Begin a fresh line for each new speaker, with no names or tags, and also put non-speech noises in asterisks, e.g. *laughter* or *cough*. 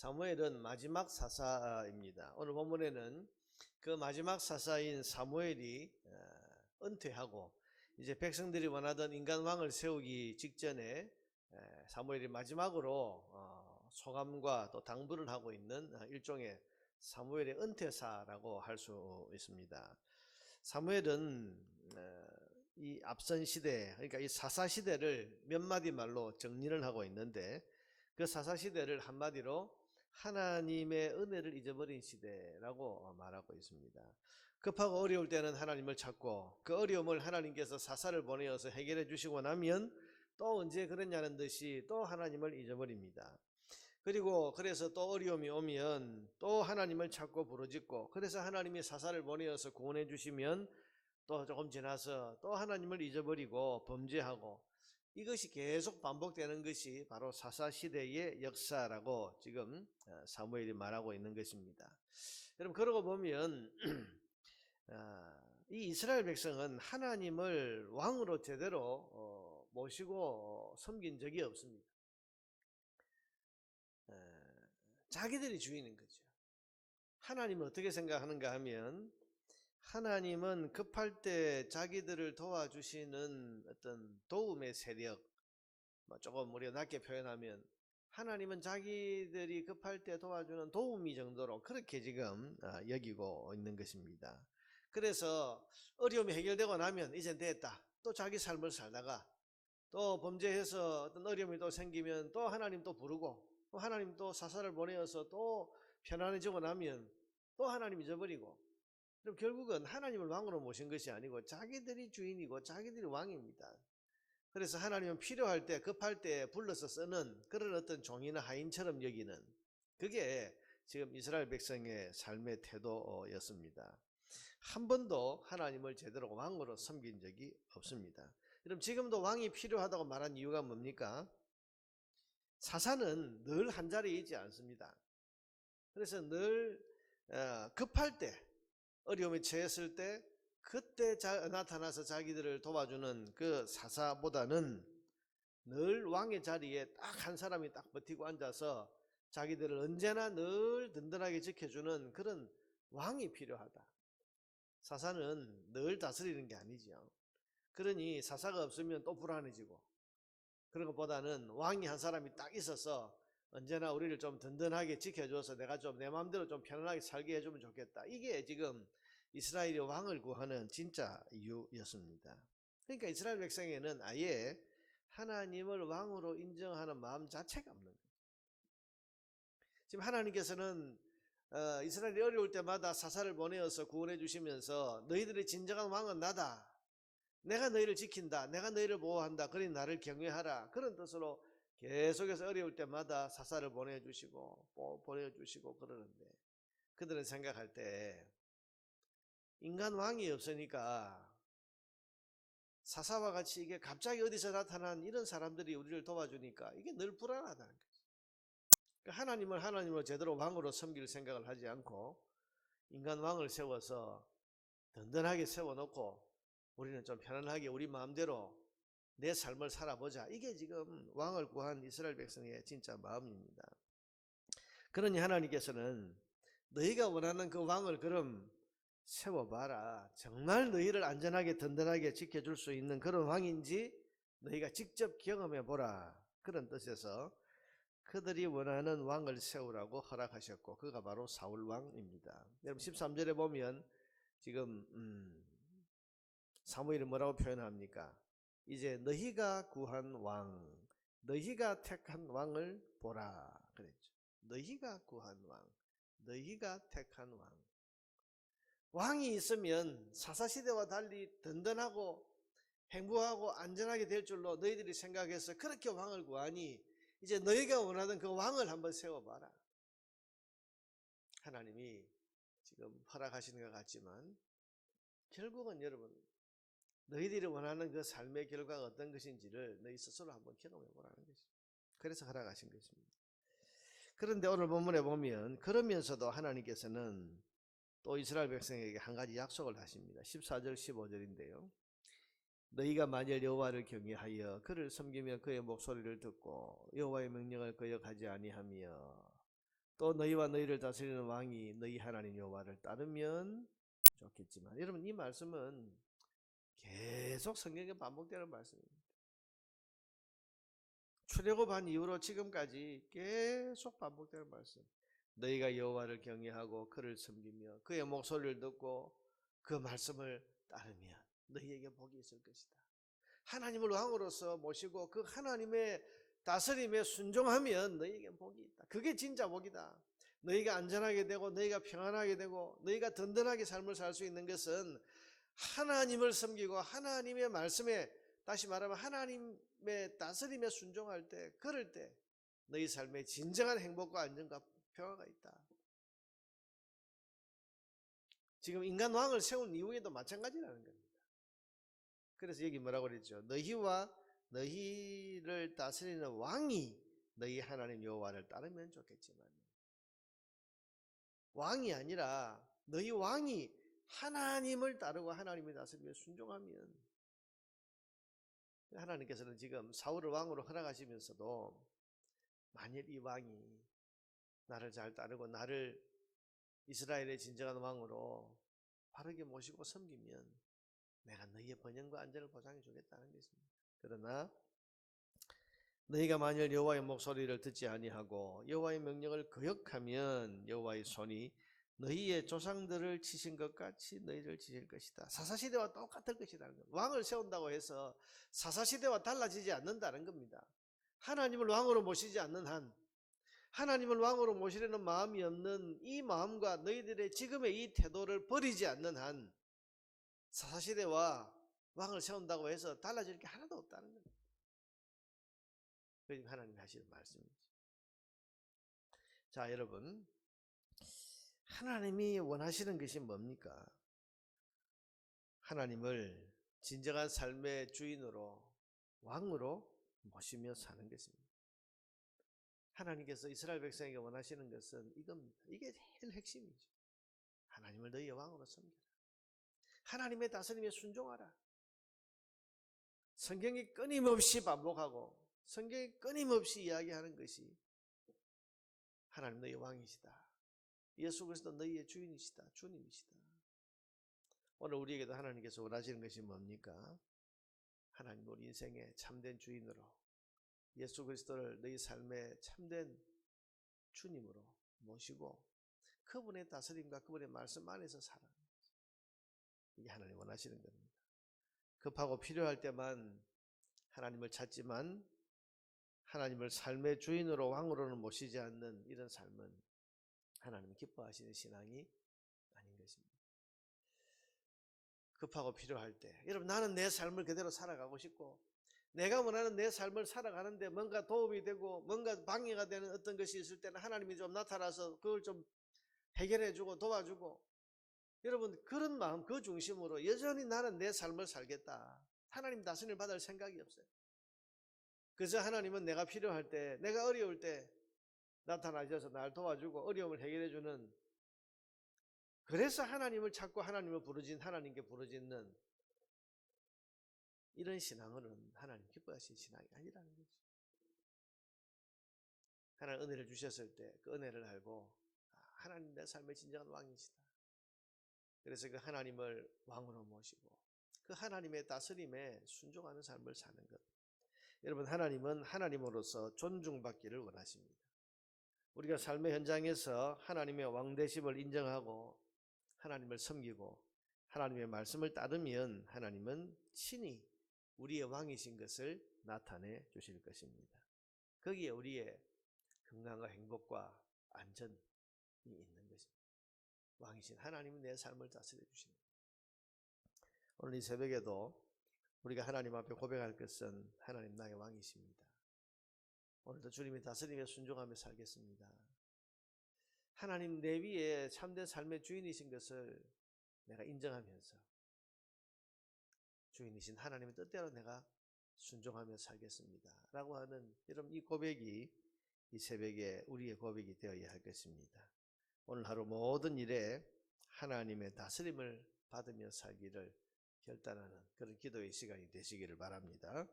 사무엘은 마지막 사사입니다. 오늘 본문에는 그 마지막 사사인 사무엘이 어, 은퇴하고 이제 백성들이 원하던 인간 왕을 세우기 직전에 에, 사무엘이 마지막으로 어, 소감과 또 당부를 하고 있는 어, 일종의 사무엘의 은퇴사라고 할 수 있습니다. 사무엘은 어, 이 앞선 시대, 그러니까 이 사사 시대를 몇 마디 말로 정리를 하고 있는데 그 사사 시대를 한마디로 하나님의 은혜를 잊어버린 시대라고 말하고 있습니다. 급하고 어려울 때는 하나님을 찾고 그 어려움을 하나님께서 사사를 보내어서 해결해 주시고 나면 또 언제 그랬냐는 듯이 또 하나님을 잊어버립니다. 그리고 그래서 또 어려움이 오면 또 하나님을 찾고 부르짖고 그래서 하나님이 사사를 보내어서 구원해 주시면 또 조금 지나서 또 하나님을 잊어버리고 범죄하고 이것이 계속 반복되는 것이 바로 사사 시대의 역사라고 지금 어, 사무엘이 말하고 있는 것입니다. 여러분 그러고 보면 *clears throat* 아, 이 이스라엘 백성은 하나님을 왕으로 제대로 어, 모시고 섬긴 적이 없습니다. 어, 자기들이 주인인 거죠. 하나님은 어떻게 생각하는가 하면 하나님은 급할 때 자기들을 도와주시는 어떤 도움의 세력, 뭐 조금 우리가 낮게 표현하면 하나님은 자기들이 급할 때 도와주는 도우미 정도로 그렇게 지금 어, 여기고 있는 것입니다. 그래서 어려움이 해결되고 나면 이제 됐다. 또 자기 삶을 살다가 또 범죄해서 어떤 어려움이 또 생기면 또 하나님 또 부르고 또 하나님 또 사사를 보내어서 또 편안해지고 나면 또 하나님 잊어버리고 그럼 결국은 하나님을 왕으로 모신 것이 아니고 자기들이 주인이고 자기들이 왕입니다. 그래서 하나님은 필요할 때 급할 때 불러서 쓰는 그런 어떤 종이나 하인처럼 여기는 그게 지금 이스라엘 백성의 삶의 태도였습니다. 한 번도 하나님을 제대로 왕으로 섬긴 적이 없습니다. 그럼 지금도 왕이 필요하다고 말한 이유가 뭡니까? 사사는 늘 한 자리에 있지 않습니다. 그래서 늘 어, 급할 때 어려움에 처했을 때 그때 자, 나타나서 자기들을 도와주는 그 사사보다는 늘 왕의 자리에 딱 한 사람이 딱 버티고 앉아서 자기들을 언제나 늘 든든하게 지켜주는 그런 왕이 필요하다. 사사는 늘 다스리는 게 아니죠. 그러니 사사가 없으면 또 불안해지고 그런 것보다는 왕이 한 사람이 딱 있어서 언제나 우리를 좀 든든하게 지켜줘서 내가 좀 내 마음대로 좀 편안하게 살게 해주면 좋겠다. 이게 지금 이스라엘이 왕을 구하는 진짜 이유였습니다. 그러니까 이스라엘 백성에는 아예 하나님을 왕으로 인정하는 마음 자체가 없는 거예요. 지금 하나님께서는 어, 이스라엘이 어려울 때마다 사사를 보내어서 구원해 주시면서 너희들의 진정한 왕은 나다. 내가 너희를 지킨다. 내가 너희를 보호한다. 그러니 나를 경외하라. 그런 뜻으로 계속해서 어려울 때마다 사사를 보내주시고 보내주시고 그러는데 그들은 생각할 때 인간 왕이 없으니까 사사와 같이 이게 갑자기 어디서 나타난 이런 사람들이 우리를 도와주니까 이게 늘 불안하다는 거죠. 그러니까 하나님을 하나님으로 제대로 왕으로 섬길 생각을 하지 않고 인간 왕을 세워서 든든하게 세워놓고 우리는 좀 편안하게 우리 마음대로 내 삶을 살아보자. 이게 지금 왕을 구한 이스라엘 백성의 진짜 마음입니다. 그러니 하나님께서는 너희가 원하는 그 왕을 그럼 세워봐라. 정말 너희를 안전하게 든든하게 지켜줄 수 있는 그런 왕인지 너희가 직접 경험해보라. 그런 뜻에서 그들이 원하는 왕을 세우라고 허락하셨고 그가 바로 사울 왕입니다. 여러분 13절에 보면 지금 음, 사무엘이 뭐라고 표현합니까? 이제 너희가 구한 왕, 너희가 택한 왕을 보라 그랬죠. 너희가 구한 왕, 너희가 택한 왕. 왕이 있으면 사사시대와 달리 든든하고 행복하고 안전하게 될 줄로 너희들이 생각해서 그렇게 왕을 구하니 이제 너희가 원하던 그 왕을 한번 세워봐라. 하나님이 지금 허락하시는 것 같지만 결국은 여러분 너희들이 원하는 그 삶의 결과가 어떤 것인지를 너희 스스로 한번 경험해 보라는 것이죠. 그래서 허락하신 것입니다. 그런데 오늘 본문에 보면 그러면서도 하나님께서는 또 이스라엘 백성에게 한 가지 약속을 하십니다. 14절 15절인데요. 너희가 만일 여호와를 경외하여 그를 섬기며 그의 목소리를 듣고 여호와의 명령을 거역하지 아니하며 또 너희와 너희를 다스리는 왕이 너희 하나님 여호와를 따르면 좋겠지만 여러분 이 말씀은 계속 성경에 반복되는 말씀입니다. 출애굽한 이후로 지금까지 계속 반복되는 말씀. 너희가 여호와를 경외하고 그를 섬기며 그의 목소리를 듣고 그 말씀을 따르면 너희에게 복이 있을 것이다. 하나님을 왕으로서 모시고 그 하나님의 다스림에 순종하면 너희에게 복이 있다. 그게 진짜 복이다. 너희가 안전하게 되고 너희가 평안하게 되고 너희가 든든하게 삶을 살 수 있는 것은 하나님을 섬기고 하나님의 말씀에 다시 말하면 하나님의 다스림에 순종할 때 그럴 때 너희 삶에 진정한 행복과 안정과 평화가 있다. 지금 인간 왕을 세운 이후에도 마찬가지라는 겁니다. 그래서 여기 뭐라고 그랬죠? 너희와 너희를 다스리는 왕이 너희 하나님 여호와를 따르면 좋겠지만 왕이 아니라 너희 왕이 하나님을 따르고 하나님의 다스림에 순종하면 하나님께서는 지금 사울을 왕으로 허락하시면서도 만일 이 왕이 나를 잘 따르고 나를 이스라엘의 진정한 왕으로 바르게 모시고 섬기면 내가 너희의 번영과 안전을 보장해 주겠다는 것입니다. 그러나 너희가 만일 여호와의 목소리를 듣지 아니하고 여호와의 명령을 거역하면 여호와의 손이 너희의 조상들을 치신 것 같이 너희를 치실 것이다. 사사시대와 똑같을 겁니다. 왕을 세운다고 해서 사사시대와 달라지지 않는다는 겁니다. 하나님을 왕으로 모시지 않는 한 하나님을 왕으로 모시려는 마음이 없는 이 마음과 너희들의 지금의 이 태도를 버리지 않는 한 사사시대와 왕을 세운다고 해서 달라질 게 하나도 없다는 겁니다. 그게 하나님이 하시는 말씀이죠. 자, 여러분. 하나님이 원하시는 것이 뭡니까? 하나님을 진정한 삶의 주인으로, 왕으로 모시며 사는 것입니다. 하나님께서 이스라엘 백성에게 원하시는 것은 이겁니다. 이게 제일 핵심이죠. 하나님을 너희의 왕으로 섬겨라. 하나님의 다스림에 순종하라. 성경이 끊임없이 반복하고 성경이 끊임없이 이야기하는 것이 하나님 너희 왕이시다. 예수 그리스도 너희의 주인이시다. 주님이시다. 오늘 우리에게도 하나님께서 원하시는 것이 뭡니까? 하나님 우리 인생의 참된 주인으로 예수 그리스도를 너희 삶의 참된 주님으로 모시고 그분의 다스림과 그분의 말씀 안에서 살아. 이게 하나님 원하시는 겁니다. 급하고 필요할 때만 하나님을 찾지만 하나님을 삶의 주인으로 왕으로는 모시지 않는 이런 삶은 하나님 기뻐하시는 신앙이 아닌 것입니다. 급하고 필요할 때 여러분 나는 내 삶을 그대로 살아가고 싶고 내가 원하는 내 삶을 살아가는데 뭔가 도움이 되고 뭔가 방해가 되는 어떤 것이 있을 때는 하나님이 좀 나타나서 그걸 좀 해결해 주고 도와주고 여러분 그런 마음 그 중심으로 여전히 나는 내 삶을 살겠다. 하나님 다스림을 받을 생각이 없어요. 그저 하나님은 내가 필요할 때 내가 어려울 때 나타나셔서 날 도와주고 어려움을 해결해 주는 그래서 하나님을 찾고 하나님을 부르진 하나님께 부르짖는 이런 신앙은 하나님 기뻐하신 신앙이 아니라는 거죠. 하나님 은혜를 주셨을 때 그 은혜를 알고 아, 하나님 내 삶의 진정한 왕이시다. 그래서 그 하나님을 왕으로 모시고 그 하나님의 다스림에 순종하는 삶을 사는 것. 여러분 하나님은 하나님으로서 존중받기를 원하십니다. 우리가 삶의 현장에서 하나님의 왕대심을 인정하고 하나님을 섬기고 하나님의 말씀을 따르면 하나님은 친히 우리의 왕이신 것을 나타내 주실 것입니다. 거기에 우리의 건강과 행복과 안전이 있는 것입니다. 왕이신 하나님은 내 삶을 다스려 주시는 오늘 이 새벽에도 우리가 하나님 앞에 고백할 것은 하나님 나의 왕이십니다. 오늘도 주님의 다스림에 순종하며 살겠습니다. 하나님 내 위에 참된 삶의 주인이신 것을 내가 인정하면서 주인이신 하나님의 뜻대로 내가 순종하며 살겠습니다. 라고 하는 여러분 이 고백이 이 새벽에 우리의 고백이 되어야 할 것입니다. 오늘 하루 모든 일에 하나님의 다스림을 받으며 살기를 결단하는 그런 기도의 시간이 되시기를 바랍니다.